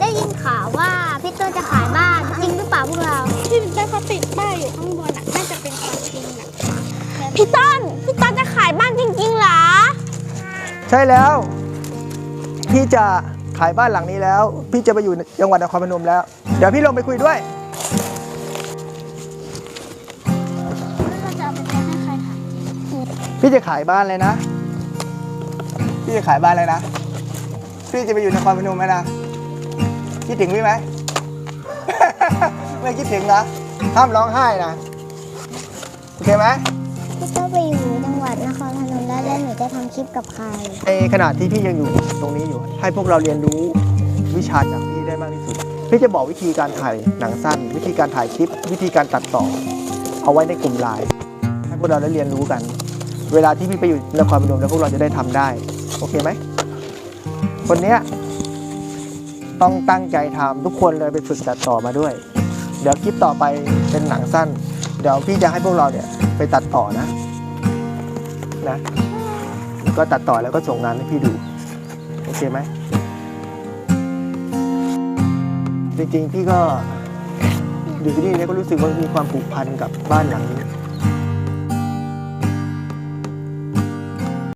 ได้ยินข่าวว่าพี่ต้นจะขายบ้านจริงหรือเปล่าพวกเราที่เป็นเขาติดป้ายอยู่ข้างบนอะน่าจะเป็นความจริงอะพี่ต้นพี่ต้นจะขายบ้านจริงๆเหรอใช่แล้ว พี่จะขายบ้านหลังนี้แล้ว พี่จะไปอยู่จังหวัดนครพนมแล้ว เดี๋ยวพี่ลงไปคุยด้วยเราจะเอาไปแทนให้ใครขายพี่จะขายบ้านเลยนะ พี่จะขายบ้านเลยนะ พี่จะไปอยู่นครพนมไหมนะคิดถึงพี่ไหม ไม่คิดถึงนะห้ามร้องไห้นะโอเคไหมพี่ต้นไปอยู่จังหวัดนครพนมแล้วแล้วหนูจะทำคลิปกับใคร ในขณะที่พี่ยังอยู่ตรงนี้อยู่ ให้พวกเราเรียนรู้วิชาจากพี่ได้มากที่สุด พี่จะบอกวิธีการถ่ายหนังสั้น วิธีการถ่ายคลิป วิธีการตัดต่อ เอาไว้ในกลุ่มไลน์ให้พวกเราได้เรียนรู้กัน เวลาที่พี่ไปอยู่นครพนมแล้วพวกเราจะได้ทำได้ โอเคไหม คนเนี้ยต้องตั้งใจทำทุกคนเลยไปฝึกตัดต่อมาด้วย เดี๋ยวคลิปต่อไปเป็นหนังสั้น เดี๋ยวพี่จะให้พวกเราเนี่ยไปตัดต่อนะนะ ก็ตัดต่อแล้วก็ส่งงานให้พี่ดูโอเคไหมจริงๆพี่ก็อยู่ที่นี่เนี่ยก็รู้สึกว่ามีความผูกพันกับบ้านหลังนี้